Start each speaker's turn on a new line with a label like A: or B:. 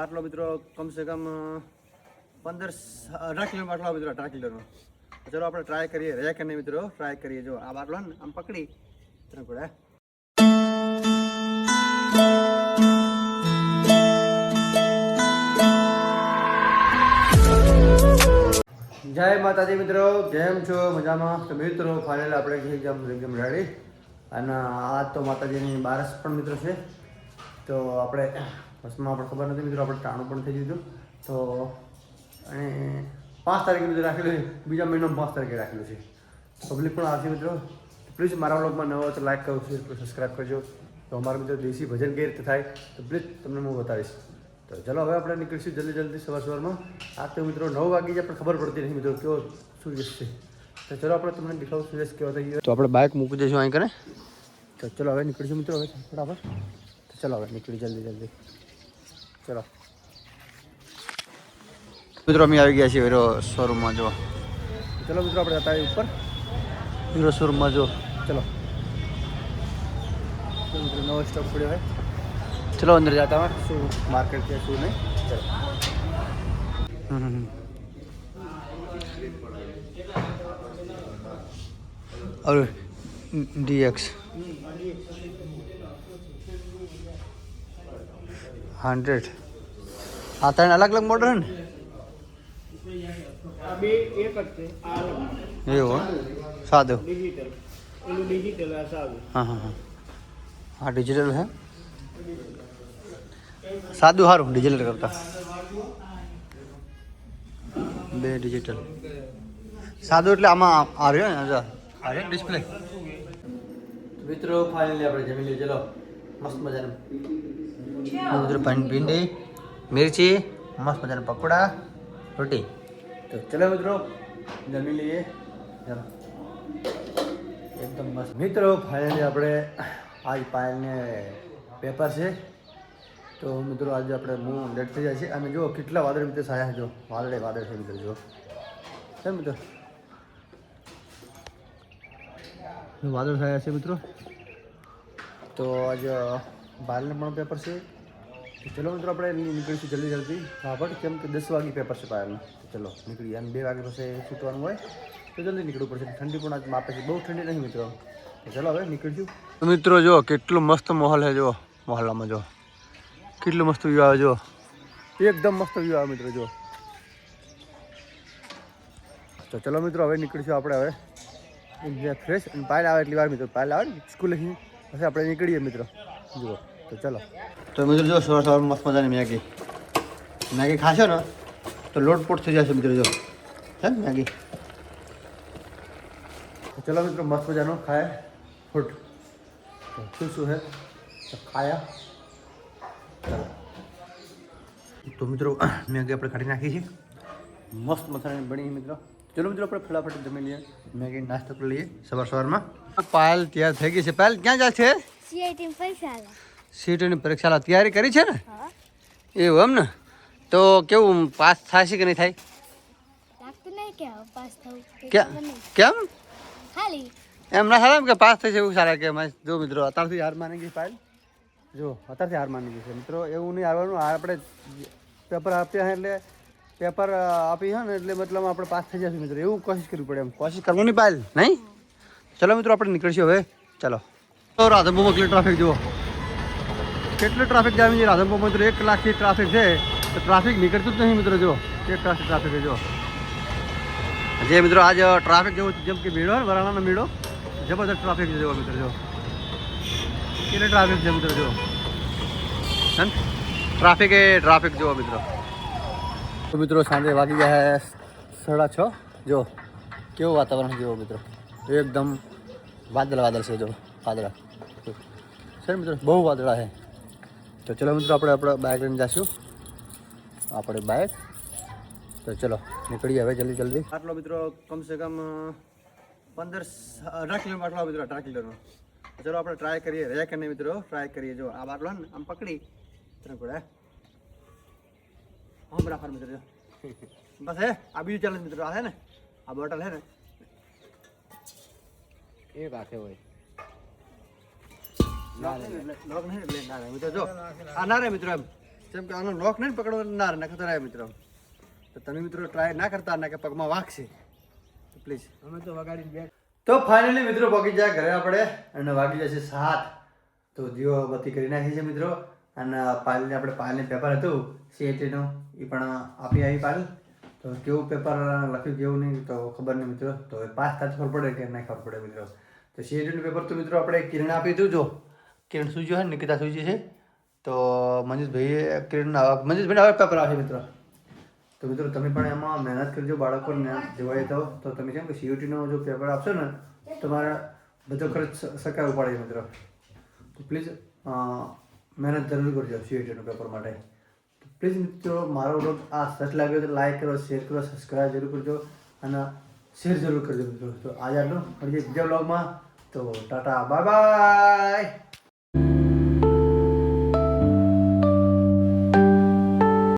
A: આટલો મિત્રો કમસે કમ પંદર અઢાર કિલો આટલો મિત્રો, અઢાર કિલોનો ચલો આપણે ટ્રાય કરીએ. રહ્યા નહીં મિત્રો? ટ્રાય કરીએ. જો, આ બાટલો ને આમ પકડી. તને પડે જય માતાજી મિત્રો. કેમ છો? મજામાં? તો મિત્રો ફાઇનલ આપણે એકદમ એકદમ રેડી. અને આ તો માતાજીની બારસ પણ મિત્રો છે. તો આપણે બસમાં આપણે ખબર નથી મિત્રો આપણે ટાણું પણ થઈ ગયું તો અને પાંચ તારીખે મિત્રો રાખેલું છે બીજા મહિનામાં પાંચ તારીખે રાખેલું છે. પબ્લિક પણ આવશે મિત્રો. પ્લીઝ મારા બ્લોગમાં નવો હોય તો લાઈક કરો શેર કરો સબસ્ક્રાઈબ કરજો. તો અમારા મિત્રો દેશી ભજન કઈ રીતે થાય તો પ્લીઝ તમને હું બતાવીશ. તો ચલો હવે આપણે નીકળીશું જલ્દી જલ્દી સવાર સવારમાં. આ તો મિત્રો નવ વાગી જાય પણ ખબર પડતી નથી મિત્રો કેવો સૂર્ય છે. તો ચલો આપણે તમને દેખાવું સૂર્ય કેવો થઈ ગયો. તો આપણે બાઇક મૂકી દઈશું અહીં કરે તો ચલો હવે નીકળીશું મિત્રો હવે ફટાફટ. તો ચલો હવે નીકળી જલ્દી જલ્દી. ચલો. મિત્રો અમે આવી ગયા છીએ હીરો શોરૂમમાં જો ચલો મિત્રો આપણે જતા ઉપર. હીરો શોરૂમમાં જો ચલો. નવો સ્ટોક પડ્યો હોય ચલો અંદર જતા હોય શું માર્કેટ છે શું નહીં? ચલો. હમ ડીએક્સ. હમ.
B: આ ત્રણ અલગ અલગ મોડલ ને? એવું સાદું.
A: હા હા હા. હા ડિજિટલ હે સાદું સારું ડિજિટલ કરતા. બે ડિજિટલ સાદું એટલે આમાં આવ્યો ને ડિસ્પ્લે મિત્રો ફાઇનલી આપણે જમી લઈએ ચલો મસ્ત મજાનું. મિત્રો પાણી પીંડી મિર્ચી. મસ્ત મજાના પકોડા. રોટી. તો ચલો મિત્રો જમી લઈએ. ચલો. એકદમ મસ્ત. મિત્રો ફાઇનલી આપણે આજ પાયલને પેપર છે. તો મિત્રો આજે આપણે હું લેટ થઈ જાય છે. અને જો કેટલા વાદળ મિત્રો સાયા જો વાદળે વાદળ છે મિત્રો જો છે મિત્રો. જો વાદળ સાયા છે મિત્રો. તો આજે બારને પણ પેપર છે. તો ચલો મિત્રો આપણે નીકળીશું જલ્દી જલ્દી. ફટાફટ કેમ કે દસ વાગે પેપર છે પાયાનું. તો ચલો નીકળીએ. અને બે વાગે પછી છૂટવાનું હોય તો જલ્દી નીકળવું પડશે. ઠંડી પણ આજ માપે છે. બહુ ઠંડી નહીં મિત્રો. તો ચલો હવે નીકળીશું. મિત્રો જો કેટલું મસ્ત માહોલ છે જો મહોલ્લામાં જો કેટલું મસ્ત વ્યૂ આવે જો એકદમ મસ્ત વ્યૂ આવે મિત્રો જો તો ચલો મિત્રો હવે નીકળીશું આપણે હવે. ફ્રેશ અને પાયલ આવે એટલી વાર મિત્રો. પાયલ આવે સ્કૂલેથી પછી આપણે નીકળીએ મિત્રો. જુઓ. તો ચલો. તો મિત્રો જો સવાર સવાર મસ્ત મજાની મેગી. મેગી ખાશો ને, તો લોટપોટ થઈ જશે મિત્રો જો. હે મેગી? ચલો મિત્રો મસ્ત મજાનો ખાય ફૂટ. શું શું હે? ખાયા. તો મિત્રો મેગી આપણે કાઢી નાખી છે. મસ્ત મસાલાની બની મિત્રો. ચલો મિત્રો આપણે ફટાફટ જમી લઈએ. મેગી નાસ્તો કરી લઈએ સવાર સવારમાં. પાયલ તૈયાર થઈ ગઈ છે. પાયલ, ક્યાં જાય છે?
C: સીઆઈટી પૈસા
A: સીટની પરીક્ષાની તૈયારી કરી છે ને? એવું એમ ને? તો કેવું પાસ થશે કે નહીં થાય? કેમ? એમ ના સારા કે પાસ થશે એવું સારા કે જો મિત્રો અત્યારથી હાર માની ગઈ ફાઇલ જો અત્યારથી હાર માની ગઈ છે. મિત્રો એવું નહીં આવવાનું આપણે પેપર આપ્યા એટલે પેપર આપી છે ને એટલે મતલબ આપણે પાસ થઈ જશે મિત્રો. એવું કોશિશ કરવી પડે એમ. કોશિશ કરવાની પાયલ નહીં? ચલો મિત્રો આપણે નીકળીશું હવે. ચલો. તો રાધનપુરમાં કેટલી ટ્રાફિક જુઓ. કેટલું ટ્રાફિક જામી છે રાધનપુરમાં મિત્રો એક કલાકથી ટ્રાફિક છે. તો ટ્રાફિક નીકળતું જ નહીં મિત્રો, જો. એક કલાકથી ટ્રાફિક છે, જો. જે મિત્રો આજ ટ્રાફિક જેવું જેમ કે મેળો ને વરાણાનો મેળો, જબરદસ્ત ટ્રાફિક છે, જોવો મિત્રો જો. કેટલે ટ્રાફિક છે, મિત્રો, જો. હે? ને? ટ્રાફિક એ ટ્રાફિક જુઓ, મિત્રો. તો મિત્રો, સાંજે વાગી ગયા છે સાડા છ, જો. કેવું વાતાવરણ જુઓ, મિત્રો. એકદમ વાદળ વાદળ છે, જો, વાદળા. છે ને મિત્રો, બહુ વાદળા છે. તો ચલો મિત્રો આપણે આપણે બાઇક લઈને જઈશું આપણે બાઇક તો ચલો નીકળીએ હવે જલ્દી જલ્દી. આટલો મિત્રો કમસે કમ પંદર અઢાર કિલોમીટર આટલો મિત્રો અઢાર કિલોનો. ચલો આપણે ટ્રાય કરીએ. રહ્યા કે નહીં મિત્રો? ટ્રાય કરીએ. જો આ બાટલો ને આમ પકડી. ત્રણ પડે હમ બરાબર મિત્રો બસ હે આ બીજું ચેલેન્જ મિત્રો આ છે ને? આ બોટલ છે ને?
B: એક હાથે હોય.
A: લોક નહીં ના રહે મિત્રો આ ના રહે મિત્રો એમ જેમ કે આનો લોક નહીં પકડવો ના ના ખતરા મિત્રો તો તમે મિત્રો ટ્રાય ના કરતા ના કે પગમાં વાગશે પ્લીઝ
B: અમે તો વગાડીને બેઠ
A: તો ફાઇનલી મિત્રો પહોંચી જાય ઘરે આપણે અને વાગી જશે સાત. તો દીવો બત્તી કરી નાખી છે મિત્રો. અને પાલને આપણે પાલને પેપર હતું સીએટીનું એ પણ આપી આવી પાલ તો કેવું પેપર લખ્યું, કેવું નહીં, તો ખબર નહીં મિત્રો. તો પાસ થાય ખબર પડે કે નહીં ખબર પડે મિત્રો. તો સીએટીનું પેપર તો મિત્રો આપણે કિરણ આપી દીધું, જો. કિરણ સૂજ્યો છે? નિકિતા સુજી છે? તો મનીષભાઈએ કિરણ મનીષભાઈને હવે પેપર આવશે મિત્રો. તો મિત્રો, તમે પણ એમાં મહેનત કરજો, બાળકોને જોવાય તો. તો તમે કેમ કે સીયુટીનો જો પેપર આપશો ને તમારે બધો ખર્ચ સરકાર ઉપાડે મિત્રો. તો પ્લીઝ મહેનત જરૂર કરજો સીયુટીનો પેપર માટે. પ્લીઝ મિત્રો, મારો બ્લોગ આ સચ લાગ્યો તો લાઈક કરો શેર કરો સબસ્ક્રાઈબ જરૂર કરજો અને શેર જરૂર કરજો મિત્રો. તો આજે આટલું. મળીએ બીજા બ્લોગમાં તો ટાટા બાય બાય